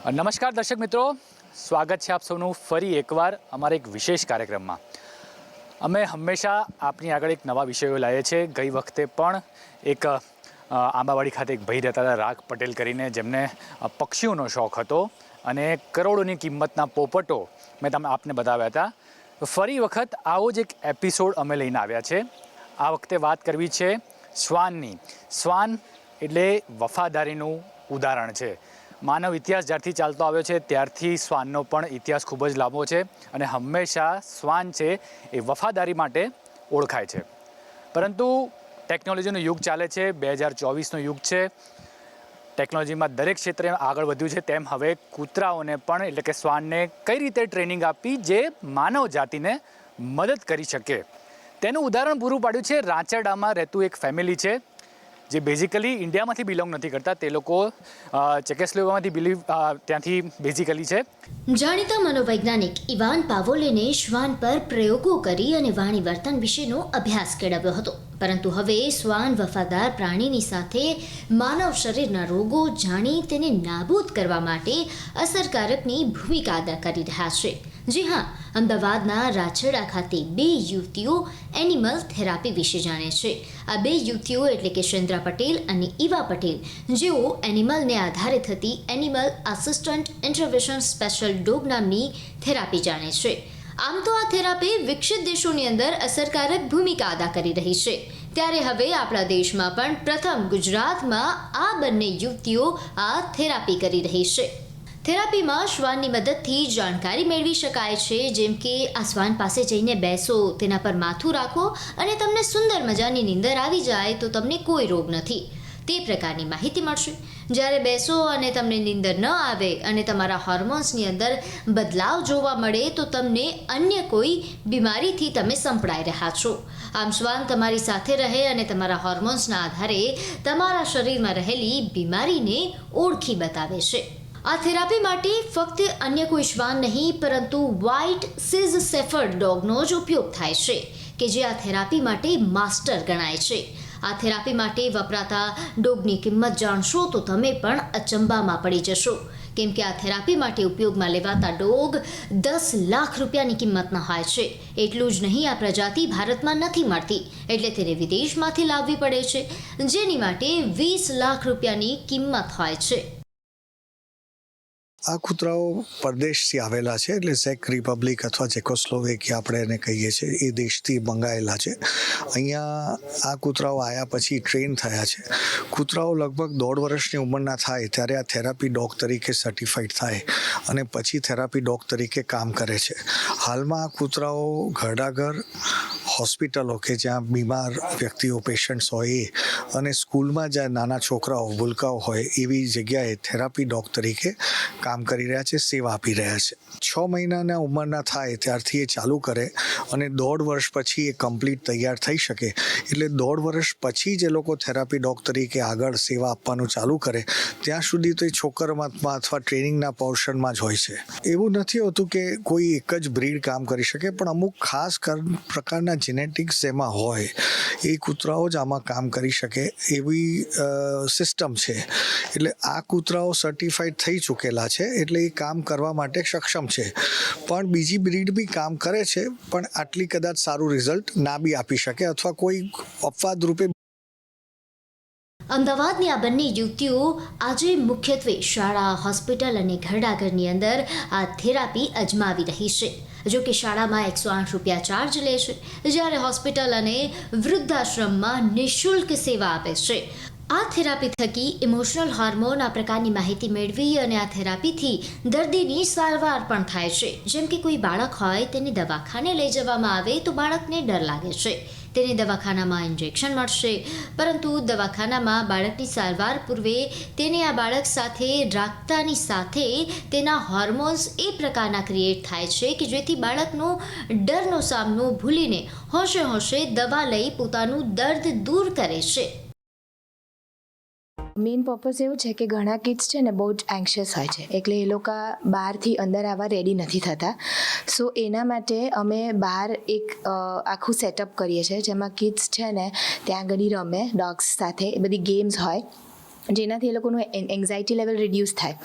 નમસ્કાર દર્શક મિત્રો. સ્વાગત છે આપ સૌનું ફરી એકવાર અમારા એક વિશેષ કાર્યક્રમમાં. અમે હંમેશા આપની આગળ એક નવા વિષયો લાવીએ છીએ. ગઈ વખતે પણ એક આંબાવાડી ખાતે એક ભાઈ રહેતા હતા, રાગ પટેલ કરીને, જેમને પક્ષીઓનો શોખ હતો અને કરોડોની કિંમતના પોપટો મેં તમે આપને બતાવ્યા હતા. ફરી વખત આવો જ એક એપિસોડ અમે લઈને આવ્યા છે. આ વખતે વાત કરવી છે શ્વાનની. શ્વાન એટલે વફાદારીનું ઉદાહરણ છે. માનવ ઇતિહાસ જ્યારથી ચાલતો આવ્યો છે, ત્યારથી શ્વાનનો પણ ઇતિહાસ ખૂબ જ લાંબો છે અને હંમેશા શ્વાન છે એ વફાદારી માટે ઓળખાય છે. પરંતુ ટેકનોલોજીનો યુગ ચાલે છે, બે હજાર ચોવીસનો યુગ છે. ટેકનોલોજીમાં દરેક ક્ષેત્રે આગળ વધ્યું છે, તેમ હવે કૂતરાઓને પણ એટલે કે શ્વાનને કઈ રીતે ટ્રેનિંગ આપી જે માનવ જાતિને મદદ કરી શકે. તેનું ઉદાહરણ પૂરું પાડ્યું છે, રાંચરડામાં રહેતું એક ફેમિલી છે. જે બેઝિકલી ઇન્ડિયામાંથી બિલોંગ નથી કરતા, તે લોકો ચેકેસ્લોવામાંથી બિલીવ ત્યાંથી બેઝિકલી છે. જાણીતા મનોવૈજ્ઞાનિક ઇવાન પાવોલેને શ્વાન પર પ્રયોગો કરી અને વાણી વર્તન વિશેનો અભ્યાસ કેળવ્યો હતો. પરંતુ હવે શ્વાન વફાદાર પ્રાણીની સાથે માનવ શરીરના રોગો જાણી તેને નાબૂદ કરવા માટે અસરકારકની ભૂમિકા અદા કરી રહ્યા છે. જી હા, અમદાવાદના રાછેડા ખાતે બે યુવતીઓ એનિમલ થેરાપી વિશે જાણે છે. આ બે યુવતીઓ એટલે કે ચંદ્રા પટેલ અને ઈવા પટેલ, જેઓ એનિમલને આધારે થતી animal assistant intervention special dog નામની થેરાપી જાણે છે. આમ તો આ થેરાપી વિકસિત દેશોની અંદર અસરકારક ભૂમિકા અદા કરી રહી છે. ત્યારે હવે આપણા દેશમાં પણ પ્રથમ ગુજરાતમાં આ બંને યુવતીઓ આ થેરાપી કરી રહી છે. થેરાપીમાં શ્વાનની મદદથી જાણકારી મેળવી શકાય છે. જેમ કે, આ શ્વાન પાસે જઈને બેસો, તેના પર માથું રાખો અને તમને સુંદર મજાની નીંદર આવી જાય તો તમને કોઈ રોગ નથી. તે પ્રકારની માહિતી મળશે. જ્યારે બેસો અને તમને નીંદર ન આવે અને તમારા હોર્મોન્સની અંદર બદલાવ જોવા મળે તો તમને અન્ય કોઈ બીમારીથી તમે સંપડાઈ રહ્યા છો. આમ શ્વાન તમારી સાથે રહે અને તમારા હોર્મોન્સના આધારે તમારા શરીરમાં રહેલી બીમારીને ઓળખી બતાવે છે. આ થેરાપી માટે ફક્ત અન્ય કોઈ શ્વાન નહીં, પરંતુ વ્હાઇટ સિઝ સેફર્ડ ડોગનો જ ઉપયોગ થાય છે, કે જે આ થેરાપી માટે માસ્ટર ગણાય છે. આ થેરાપી માટે વપરાતા ડોગની કિંમત જાણશો તો તમે પણ અચંબામાં પડી જશો. કેમ કે આ થેરાપી માટે ઉપયોગમાં લેવાતા ડોગ દસ લાખ રૂપિયાની કિંમતના હોય છે. એટલું જ નહીં, આ પ્રજાતિ ભારતમાં નથી મળતી, એટલે તેને વિદેશમાંથી લાવવી પડે છે, જેની માટે વીસ લાખ રૂપિયાની કિંમત હોય છે. આ કૂતરાઓ પરદેશથી આવેલા છે એટલે સેક રિપબ્લિક અથવા ચેકોસ્લોવેકિયા આપણે એને કહીએ છીએ, એ દેશથી મંગાયેલા છે. અહીંયા આ કૂતરાઓ આવ્યા પછી ટ્રેન થયા છે. કૂતરાઓ લગભગ દોઢ વર્ષની ઉંમરના થાય ત્યારે આ થેરાપી ડોગ તરીકે સર્ટિફાઈડ થાય અને પછી થેરાપી ડોગ તરીકે કામ કરે છે. હાલમાં આ કૂતરાઓ ઘરડાઘર હોસ્પિટલો કે જ્યાં બીમાર વ્યક્તિઓ, પેશન્ટ્સ હોય એ. અને સ્કૂલમાં જ્યાં નાના છોકરાઓ, ભૂલકાઓ હોય, એવી જગ્યાએ થેરાપી ડોગ તરીકે કામ કરી રહ્યા છે, સેવા આપી રહ્યા છે. છ મહિનાના ઉંમરના થાય ત્યારથી એ ચાલુ કરે અને દોઢ વર્ષ પછી એ કમ્પ્લીટ તૈયાર થઈ શકે. એટલે દોઢ વર્ષ પછી જે લોકો થેરાપી ડોગ તરીકે આગળ સેવા આપવાનું ચાલુ કરે. ત્યાં સુધી તો એ છોકરમાં અથવા ટ્રેનિંગના પોર્શનમાં જ હોય છે. એવું નથી હોતું કે કોઈ એક જ બ્રીડ કામ કરી શકે, પણ અમુક ખાસ કર- પ્રકારના જેનેટિક્સ જેમાં હોય, એ કૂતરાઓ જ આમાં કામ કરી શકે એવી સિસ્ટમ છે. એટલે આ કૂતરાઓ સર્ટિફાઈડ થઈ ચૂકેલા છે, એટલે એ કામ કરવા માટે સક્ષમ છે. પણ બીજી બ્રીડ બી કામ કરે છે, પણ આટલી કદાચ સારું રિઝલ્ટ ના બી આપી શકે અથવા કોઈ અપવાદ રૂપે અમદાવાદની આ બંને યુવતીઓ આજે મુખ્યત્વે શાળા, હોસ્પિટલ અને ઘરડાઘરની અંદર આ થેરાપી અજમાવી રહી છે. જો કે શાળામાં એકસો આઠ રૂપિયા ચાર્જ લે છે. જ્યારે હોસ્પિટલ અને વૃદ્ધાશ્રમમાં નિઃશુલ્ક સેવા આપે છે. આ થેરાપી થકી ઇમોશનલ હોર્મોન આ પ્રકારની માહિતી મેળવી અને આ થેરાપીથી દર્દીની સારવાર પણ થાય છે. જેમ કે કોઈ બાળક હોય, તેને દવાખાને લઈ જવામાં આવે તો બાળકને ડર લાગે છે. તેને દવાખાનામાં ઇન્જેક્શન મળશે. પરંતુ દવાખાનામાં બાળકની સારવાર પૂર્વે તેને આ બાળક સાથે રાખતાની સાથે તેના હોર્મોન્સ એ પ્રકારના ક્રિએટ થાય છે કે જેથી બાળકનો ડરનો સામનો ભૂલીને હોશે હોશે દવા લઈ પોતાનું દર્દ દૂર કરે છે. મેઇન પર્પઝ એવું છે કે ઘણા કિડ્સ છે ને બહુ જ એન્શિયસ હોય છે. એટલે એ લોકો બહારથી અંદર આવવા રેડી નથી થતા. સો એના માટે અમે બહાર એક આખું સેટઅપ કરીએ છીએ જેમાં કિડ્સ છે ને ત્યાં આગળ રમે ડોગ્સ સાથે, એ બધી ગેમ્સ હોય. જેનાથી એ લોકોનું એન્ઝાયટી લેવલ રિડ્યુસ થાય.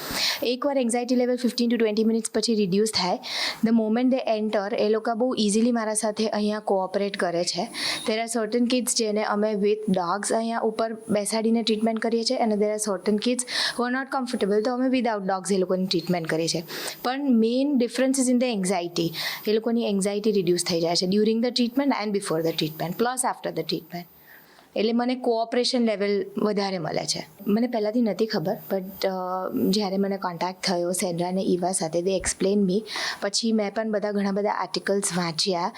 એકવાર anxiety level fifteen to twenty minutes પછી રિડ્યુસ થાય ધ મોમેન્ટ દે એન્ટર એ લોકો બહુ ઇઝીલી મારા સાથે અહીંયા કોઓપરેટ કરે છે. દેર આર સર્ટન કિડ્સ જેને અમે વિથ ડોગ્સ અહીંયા ઉપર બેસાડીને ટ્રીટમેન્ટ કરીએ છીએ અને there are certain kids who are not comfortable તો અમે વિદાઉટ ડોગ્સ એ લોકોની ટ્રીટમેન્ટ કરીએ છીએ. પણ main difference is in the anxiety એ લોકોની એન્ઝાયટી રિડ્યુસ થઈ જાય છે during the treatment and before the treatment plus after the treatment એટલે મને કોઓપરેશન લેવલ વધારે મળે છે. મને પહેલાંથી નથી ખબર બટ જ્યારે મને કોન્ટેક્ટ થયો સેન્ડ્રા અને ઈવા સાથે દે એક્સપ્લેન મી પછી મેં પણ બધા ઘણા બધા આર્ટિકલ્સ વાંચ્યા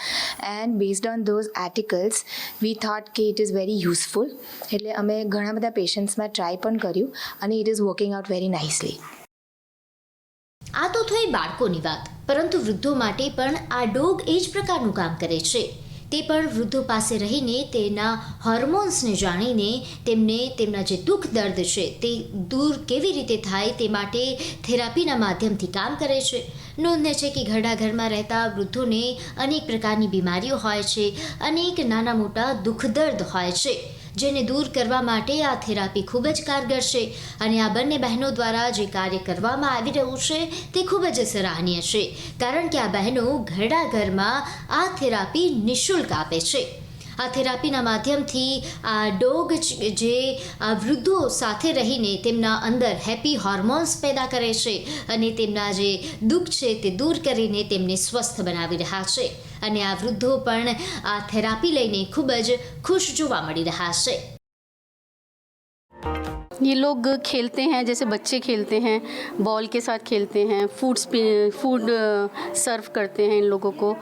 and based on those articles we thought કે ઇટ ઇઝ વેરી યુઝફુલ એટલે અમે ઘણા બધા પેશન્ટ્સમાં ટ્રાય પણ કર્યું, અને it is working out very nicely આ તો થઈ બાળકોની વાત, પરંતુ વૃદ્ધો માટે પણ આ ડોગ એ જ પ્રકારનું કામ કરે છે. તે પણ વૃદ્ધો પાસે રહીને તેના હોર્મોન્સને જાણીને તેમને તેમના જે દુઃખ દર્દ છે તે દૂર કેવી રીતે થાય તે માટે થેરાપીના માધ્યમથી કામ કરે છે. નોંધને છે કે ઘરડા ઘરમાં રહેતા વૃદ્ધોને અનેક પ્રકારની બીમારીઓ હોય છે, અનેક નાના મોટા દુઃખ દર્દ હોય છે. જેને દૂર કરવા માટે આ થેરાપી ખૂબ જ કારગર છે અને આ બંને બહેનો દ્વારા જે કાર્ય કરવામાં આવી રહ્યું છે તે ખૂબ જ સરાહનીય છે, કારણ કે આ બહેનો ઘરડા ઘરમાં આ થેરાપી નિઃશુલ્ક આપે છે. આ થેરાપીના માધ્યમથી આ ડોગ જે વૃદ્ધો સાથે રહીને તેમના અંદર હેપી હોર્મોન્સ પેદા કરે છે અને તેમના જે દુઃખ છે તે દૂર કરીને તેમને સ્વસ્થ બનાવી રહ્યા છે. અને આ વૃદ્ધો પણ આ થેરાપી લઈને ખૂબ જ ખુશ જોવા મળી રહ્યા છે ये लोग खेलते हैं जैसे बच्चे खेलते हैं बॉल के साथ खेलते हैं फूड फूड सर्व करते हैं इन लोगों को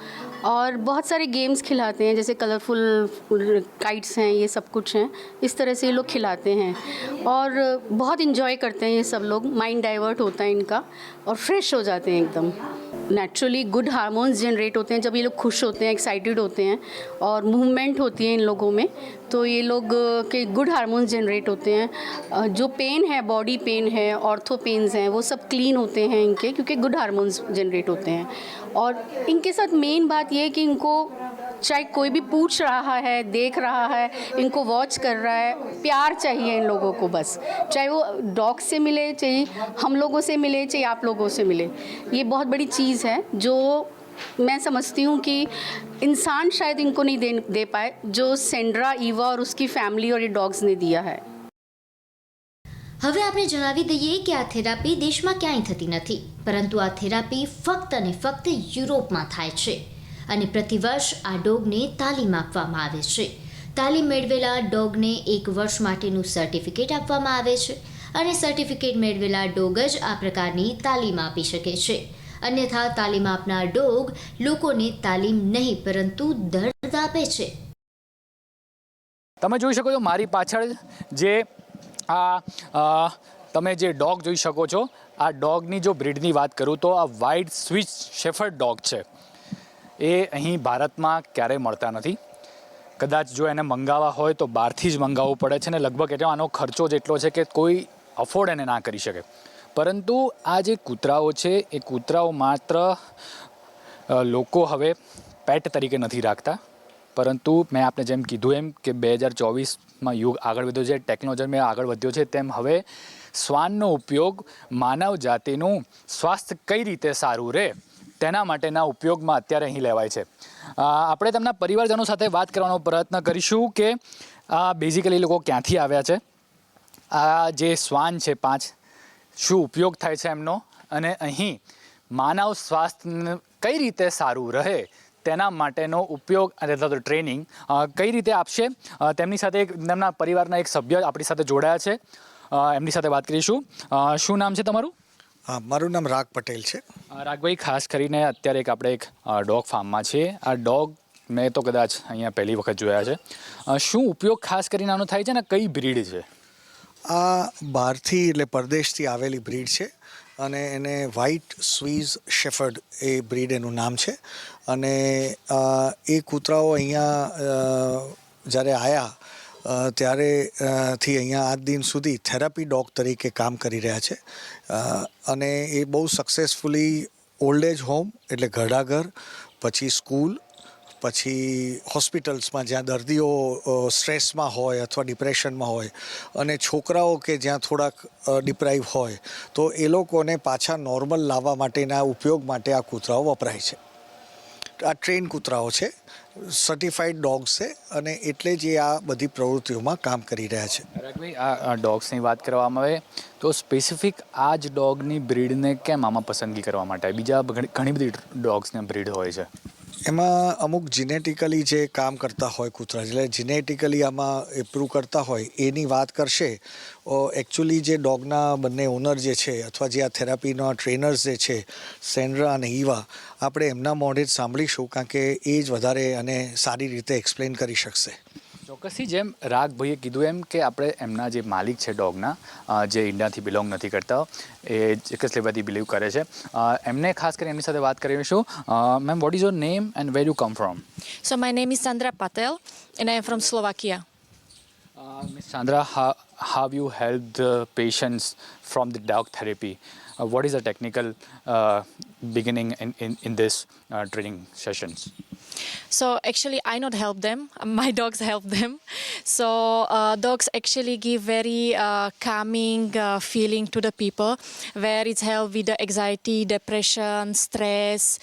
और बहुत सारे गेम्स खिलाते हैं जैसे कलरफुल काइट्स हैं ये सब कुछ हैं इस तरह से ये लोग खिलाते हैं और बहुत इन्जॉय करते हैं ये सब लोग माइंड डाइवर्ट होता है इनका और फ्रेश हो जाते हैं एकदम नेचुरली गुड हार्मोन्स जनरेट होते हैं, जब ये लोग खुश होते हैं एक्साइटेड होते हैं और मूवमेंट होती है इन लोगों में तो ये लोग के गुड हार्मोन्स जनरेट होते हैं। जो पेन है बॉडी पेन है ऑर्थो पेन्स हैं, वो सब क्लीन होते हैं इनके, क्योंकि गुड हार्मोन्स जनरेट होते हैं। और इनके साथ मेन बात ये है कि इनको चाहे कोई भी पूछ रहा है देख रहा है इनको वॉच कर रहा है प्यार चाहिए इन लोगों को बस चाहे वो डॉग से मिले चाहे हम लोगों से मिले चाहे आप लोगों से मिले ये बहुत बड़ी चीज़ है जो मैं समझती हूँ कि इंसान शायद इनको नहीं दे दे पाए जो सेंड्रा ईवा और उसकी फैमिली और ये डॉग्स ने दिया है હવે આપણે જણાવી દઈએ કે આ થેરાપી દેશમાં ક્યાંય થતી નથી પરંતુ આ થેરાપી ફક્ત અને ફક્ત યુરોપમાં થાય છે અને પ્રતિવર્ષ આ ડોગને તાલીમ આપવામાં આવે છે. તાલીમ મેળવેલા ડોગને એક વર્ષ માટેનું સર્ટિફિકેટ આપવામાં આવે છે અને સર્ટિફિકેટ મેળવેલા ડોગ જ આ પ્રકારની તાલીમ આપી શકે છે. અન્યથા તાલીમ આપનાર ડોગ લોકોને તાલીમ નહીં, પરંતુ દર્દ આપે છે. તમે જોઈ શકો છો મારી પાછળ જે આ તમે જે ડોગ જોઈ શકો છો. આ ડોગની જો બ્રીડની વાત કરું તો આ વાઇટ સ્વિચ શેફર્ડ ડોગ છે. એ અહીં ભારતમાં ક્યારેય મળતા નથી. કદાચ જો એને મંગાવવા હોય તો બહારથી જ મંગાવવું પડે છે ને લગભગ એટલે આનો ખર્ચો જ એટલો છે કે કોઈ અફોર્ડ એને ના કરી શકે. પરંતુ આ જે કૂતરાઓ છે, એ કૂતરાઓ માત્ર લોકો હવે પેટ તરીકે નથી રાખતા. પરંતુ મેં આપને જેમ કીધું એમ કે બે હજાર ચોવીસમાં યુગ આગળ વધ્યો છે ટેકનોલોજીમાં આગળ વધ્યો છે, તેમ હવે શ્વાનનો ઉપયોગ માનવ જાતિનું સ્વાસ્થ્ય કઈ રીતે સારું રહે તેના માટેના ઉપયોગમાં અત્યારે અહીં લેવાય છે. આપણે તેમના પરિવારજનો સાથે વાત કરવાનો પ્રયત્ન કરીશું કે આ બેઝિકલી લોકો ક્યાંથી આવ્યા છે? આ જે શ્વાન છે પાંચ, શું ઉપયોગ થાય છે એમનો? અને અહીં માનવ સ્વાસ્થ્ય કઈ રીતે સારું રહે તેના માટેનો ઉપયોગ અથવા તો ટ્રેનિંગ કઈ રીતે આપશે? તેમની સાથે એક, તેમના પરિવારના એક સભ્ય આપણી સાથે જોડાયા છે. એમની સાથે વાત કરીશું. શું નામ છે તમારું? હા મારું નામ રાગ પટેલ છે. રાગભાઈ ખાસ કરીને અત્યારે એક આપણે એક ડોગ ફાર્મમાં છીએ. આ ડોગ મેં તો કદાચ અહીંયા પહેલી વખત જોયા છે. શું ઉપયોગ ખાસ કરીને આનો થાય છે ને કઈ બ્રીડ છે? આ બહારથી એટલે પરદેશથી આવેલી બ્રીડ છે અને એને વ્હાઇટ સ્વીઝ શેફર્ડ એ બ્રીડ એનું નામ છે. અને એ કૂતરાઓ અહીંયા જ્યારે આવ્યા ત્યારે થી અહીંયા આજ દિન સુધી થેરાપી ડોગ તરીકે કામ કરી રહ્યા છે. અને એ બહુ સક્સેસફુલી ઓલ્ડ એજ હોમ એટલે ઘરડાઘર પછી સ્કૂલ પછી હોસ્પિટલ્સમાં જ્યાં દર્દીઓ સ્ટ્રેસમાં હોય અથવા ડિપ્રેશનમાં હોય, અને છોકરાઓ કે જ્યાં થોડાક ડિપ્રાઇવ હોય, તો એ લોકોને પાછા નોર્મલ લાવવા માટેના ઉપયોગ માટે આ કૂતરાઓ વપરાય છે. આ ટ્રેન કૂતરાઓ છે. સર્ટિફાઈડ ડોગ્સ છે અને એટલે જ એ આ બધી પ્રવૃત્તિઓમાં કામ કરી રહ્યા છે. રાગભાઈ આ ડોગ્સની વાત કરવામાં આવે તો સ્પેસિફિક આ જ ડોગની બ્રીડને કેમ આમાં પસંદગી કરવા માટે બીજા ઘણી બધી ડોગ્સને બ્રીડ હોય છે. એમાં અમુક જીનેટિકલી જે કામ કરતા હોય કૂતરા એટલે જીનેટિકલી આમાં ઇમ્પ્રૂવ કરતા હોય એની વાત કરશે એકચ્યુઅલી જે ડોગના બંને ઓનર જે છે અથવા જે આ થેરાપીના ટ્રેનર્સ જે છે સેન્ડ્રા અને ઈવા આપણે એમના મોઢે જ સાંભળીશું કારણ કે એ જ વધારે અને સારી રીતે એક્સપ્લેન કરી શકશે. ચોક્કસથી જેમ રાગભાઈએ કીધું એમ કે આપણે એમના જે માલિક છે ડોગના જે ઇન્ડિયાથી બિલોંગ નથી કરતા એ ચેકસ્લેવાથી બિલીવ કરે છે. એમને ખાસ કરીને એમની સાથે વાત કરીશું ma'am what is your name and where you come from so my name is Sandra Patel and I am from Slovakia miss Sandra how you help the patients from the dog therapy Uh, what is the technical uh, beginning in, in, in this uh, training sessions. So actually, I not help them. My dogs help them. So uh, dogs actually give very uh, calming uh, feeling to the people, where it's help with the anxiety, depression, stress.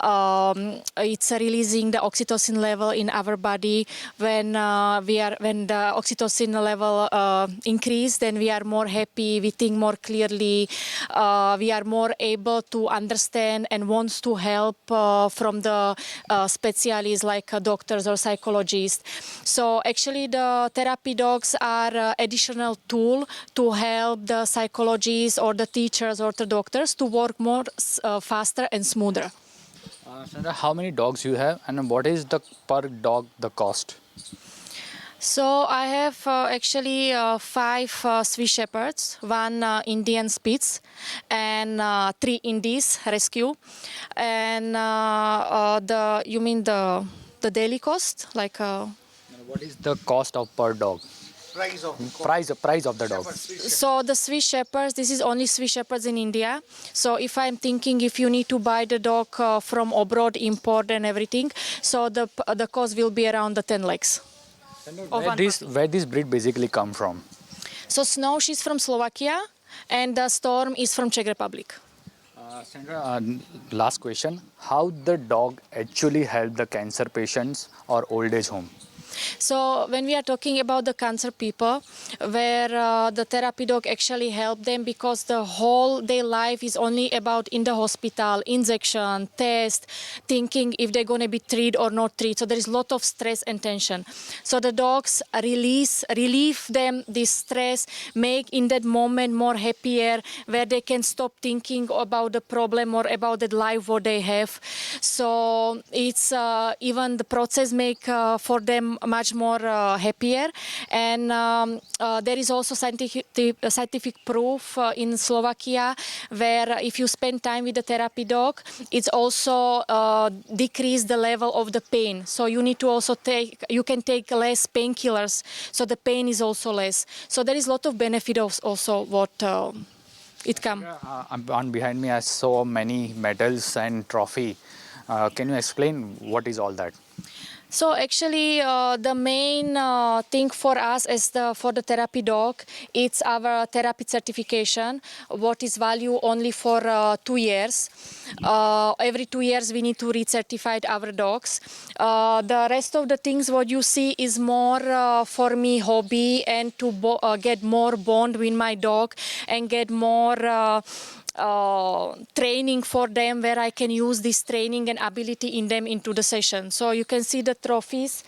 Um, it's releasing the oxytocin level in our body. When uh, we are when the oxytocin level uh, increase, then we are more happy. We think more clearly. Uh, we are more able to understand and wants to help uh, from the uh, specialists like uh, doctors or psychologists. So actually, the therapy dogs are uh, additional tool to help the psychologists or the teachers or the doctors to work more uh, faster and smoother. Sandra, how many dogs you have and what is the per dog the cost? So I have uh, actually uh, five uh, Swiss Shepherds, one uh, Indian Spitz, and uh, three Indies Rescue, and uh, uh, the you mean the the daily cost like. Uh, What is the cost of per dog? Price of hmm, Price price of the dog. So the Swiss Shepherds, this is only Swiss Shepherds in India. So if I'm thinking if you need to buy the dog uh, from abroad, import and everything, so the the cost will be around the 10 lakhs. Of Where one this where this breed basically come from? So Snow, she's from Slovakia, and the Storm is from Czech Republic. Uh, Sandra, uh, last question: How the dog actually help the cancer patients or old age home? So when we are talking about the cancer people, where uh, the therapy dog actually help them because the whole day life is only about in the hospital, injection, test, thinking if they're going to be treated or not treated. So there is a lot of stress and tension. So the dogs release, relieve them this stress, make in that moment more happier, where they can stop thinking about the problem or about the life what they have. So it's uh, even the process make uh, for them much more uh, happier. And um, uh, there is also scientific, scientific proof uh, in Slovakia where if you spend time with the therapy dog, it's also uh, decrease the level of the pain. So you need to also take, you can take less painkillers, so the pain is also less. So there is a lot of benefit of also what uh, it come. Uh, on behind me, I saw many medals and trophy. Uh, can you explain what is all that? So actually, uh, the main uh, thing for us as the for the therapy dog, it's our therapy certification. What is value only for uh, two years. Uh, every two years, we need to recertify our dogs. Uh, the rest of the things what you see is more uh, for me hobby and to uh, get more bond with my dog and get more. Uh, uh, training for them where I can use this training and ability in them into the session. So you can see the trophies.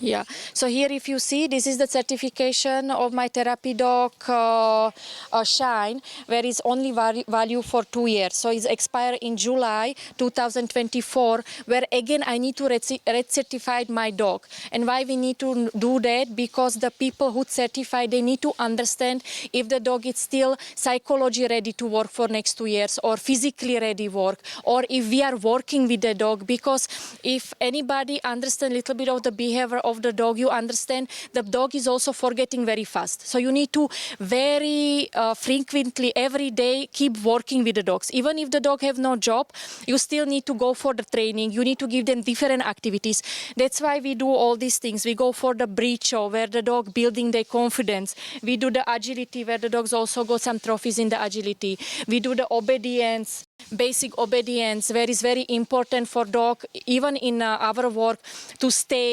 Yeah. So here, if you see, this is the certification of my therapy dog uh, uh, Shine, where it's only val- value for two years. So it's expire in July 2024, where again I need to reci- recertify my dog. And why we need to do that? Because the people who certify, they need to understand if the dog is still psychology ready to work for next two years or physically ready work, or if we are working with the dog. Because if anybody already understand a little bit of the behavior of the dog, you understand the dog is also forgetting very fast. So you need to very uh, frequently every day keep working with the dogs. Even if the dog have no job, you still need to go for the training. You need to give them different activities. That's why we do all these things. We go for the breed show where the dog building their confidence. We do the agility where the dogs also got some trophies in the agility. We do the obedience basic obedience where is very important for dog even in uh, our work to stay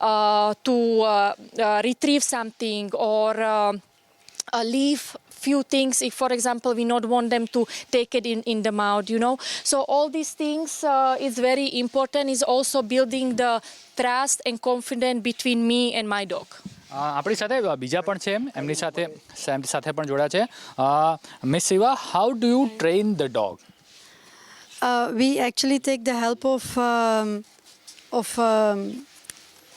uh, to uh, uh, retrieve something or uh, uh, leave few things if for example we not want them to take it in, in the mouth you know so all these things uh, is very important is also building the trust and confidence between me and my dog અ, આપણી સાથે બીજા પણ છે એમ એમની સાથે એમની સાથે પણ જોડા છે Miss Shiva how do you train the dog uh, we actually take the help of um, of um,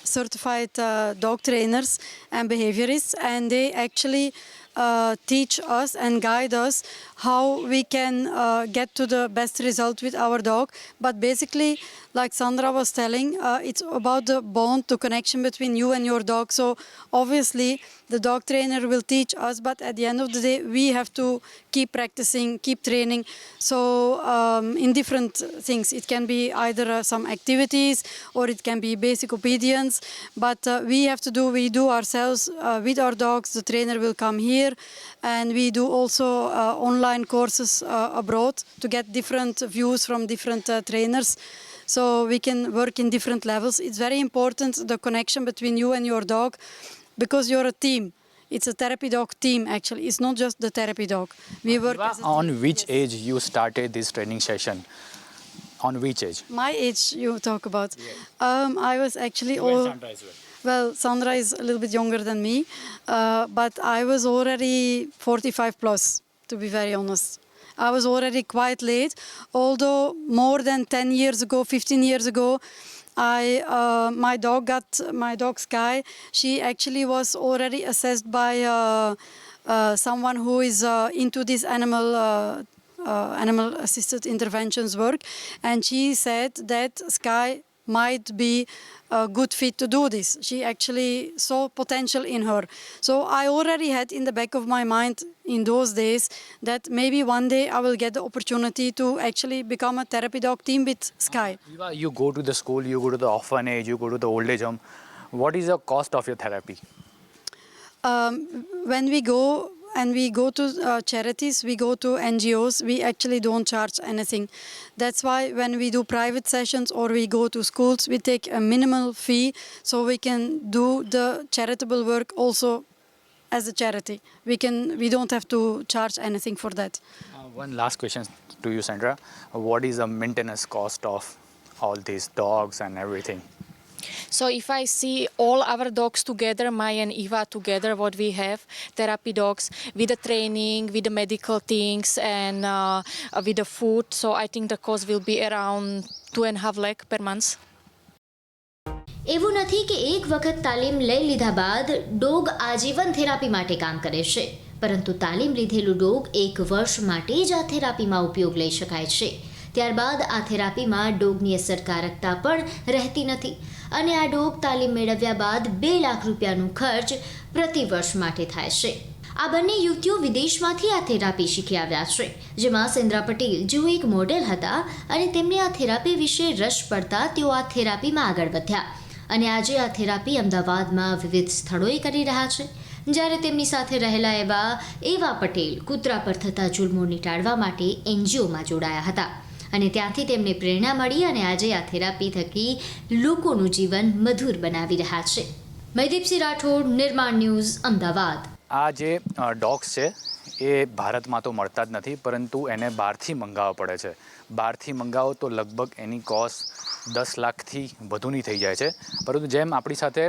certified uh, dog trainers and behaviorists, and they actually uh, teach us and guide us how we can uh, get to the best result with our dog. But basically, like Sandra was telling, uh, it's about the bond, the connection between you and your dog. So obviously, the dog trainer will teach us, but at the end of the day, we have to keep practicing, keep training. So um, in different things, it can be either uh, some activities or it can be basic obedience. But uh, we have to do, we do ourselves uh, with our dogs. The trainer will come here, and we do also uh, online courses uh, abroad to get different views from different uh, trainers. So we can work in different levels. It's very important the connection between you and your dog because you're a team. It's a therapy dog team actually. It's not just the therapy dog. We work as a on team. which Yes. age you started this training session on which age My age you talk about. Um, I was actually all. Well, Sandra is a little bit younger than me, uh, but I was already 45 plus, to be very honest. I was already quite late, although more than 10 years ago, 15 years ago, I uh, my dog got my dog Sky. She actually was already assessed by uh, uh, someone who is uh, into this animal. Uh, uh, animal assisted interventions work, and she said that Sky might be a good fit to do this. She actually saw potential in her. So I already had in the back of my mind in those days that maybe one day I will get the opportunity to actually become a therapy dog team with Sky. You go to the school you go to the orphanage you go to the old age home what is the cost of your therapy Um, when we go and we go to uh, charities, we go to NGOs, we actually don't charge anything. That's why when we do private sessions or we go to schools, we take a minimal fee so we can do the charitable work also as a charity. We can we don't have to charge anything for that. Uh, one last question to you sandra what is the maintenance cost of all these dogs and everything So if I see all our dogs together, Maya and Eva together, what we have, therapy dogs, with the training, with the medical things, and uh, uh, with the food, so I think the cost will be around two and a half lakh per month. એવું નથી કે એક વખત તાલીમ લઈ લીધા બાદ dog આજીવન થેરાપી માટે કામ કરે છે પરંતુ તાલીમ લીધેલું ડોગ એક વર્ષ માટે જ આ થેરાપીમાં ઉપયોગ લઈ શકાય છે ત્યારબાદ આ થેરાપીમાં ડોગની અસરકારકતા પણ રહેતી નથી અને આ ડોગ તાલીમ મેળવ્યા બાદ બે લાખ રૂપિયાનું ખર્ચ પ્રતિ વર્ષ માટે થાય છે. આ બંને યુવતીઓ વિદેશમાંથી આ થેરાપી શીખી આવ્યા છે, જેમાં સેન્દ્રા પટેલ જેઓ એક મોડેલ હતા અને તેમને આ થેરાપી વિશે રસ પડતા તેઓ આ થેરાપીમાં આગળ વધ્યા. અને આજે આ થેરાપી અમદાવાદમાં વિવિધ સ્થળોએ કરી રહ્યા છે, જ્યારે તેમની સાથે રહેલા એવા એવા પટેલ કૂતરા પર થતા જુલ્મોને ટાળવા માટે એનજીઓમાં જોડાયા હતા. અને ત્યાંથી તેમને પ્રેરણા મળી અને આજે આ થેરાપી થકી લોકોનું જીવન મધુર બનાવી રહ્યા છે. મયદીપસિંહ રાઠોડ, નિર્માણ ન્યૂઝ, અમદાવાદ. આ જે ડોગ્સ છે, એ ભારતમાં તો મળતા જ નથી, પરંતુ એને બહારથી મંગાવવા પડે છે. બહારથી મંગાવો તો લગભગ એની કોસ્ટ દસ લાખથી વધુની થઈ જાય છે. પરંતુ જેમ આપણી સાથે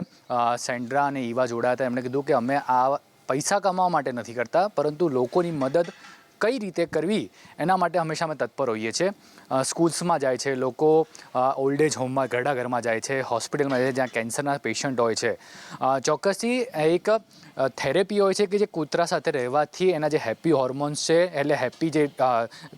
સેન્ડ્રા અને ઈવા જોડાયા હતા, એમણે કીધું કે અમે આ પૈસા કમાવા માટે નથી કરતા, પરંતુ લોકોની મદદ કઈ રીતે કરવી એના માટે હંમેશા અમે તત્પર હોઈએ છીએ. સ્કૂલ્સમાં જાય છે લોકો ઓલ્ડ એજ હોમમાં, ઘરડા ઘરમાં જાય છે, હોસ્પિટલમાં જાય છે, જ્યાં કેન્સરના પેશન્ટ હોય છે. ચોક્કસથી એક થેરેપી હોય છે કે જે કૂતરા સાથે રહેવાથી એના જે હેપી હોર્મોન્સ છે, એટલે હેપી જે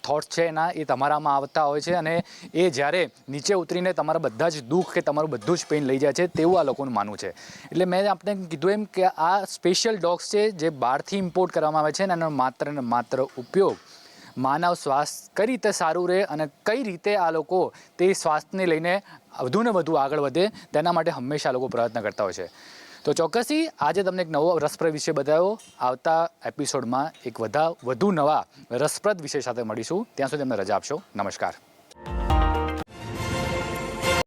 થોટ્સ છે એના, એ તમારામાં આવતા હોય છે અને એ જ્યારે નીચે ઉતરીને તમારા બધા જ દુઃખ કે તમારું બધું જ પેઇન લઈ જાય છે, તેવું આ લોકોનું માનવું છે. એટલે મેં આપણે કીધું એમ કે આ સ્પેશિયલ ડોગ્સ છે જે બહારથી ઇમ્પોર્ટ કરવામાં આવે છે અને એનો માત્ર ને માત્ર ઉપયોગ માનવ સ્વાસ્થ્ય કઈ રીતે સારું રહે અને કઈ રીતે આ લોકો તે સ્વાસ્થ્યને લઈને વધુ ને વધુ આગળ વધે, તેના માટે હંમેશા લોકો પ્રયત્ન કરતા હોય છે. તો ચોક્કસથી આજે તમને એક નવો રસપ્રદ વિષય બતાવ્યો. આવતા એપિસોડમાં એક વધા, વધુ નવા રસપ્રદ વિષય સાથે મળીશું. ત્યાં સુધી અમને રજા આપશો. નમસ્કાર.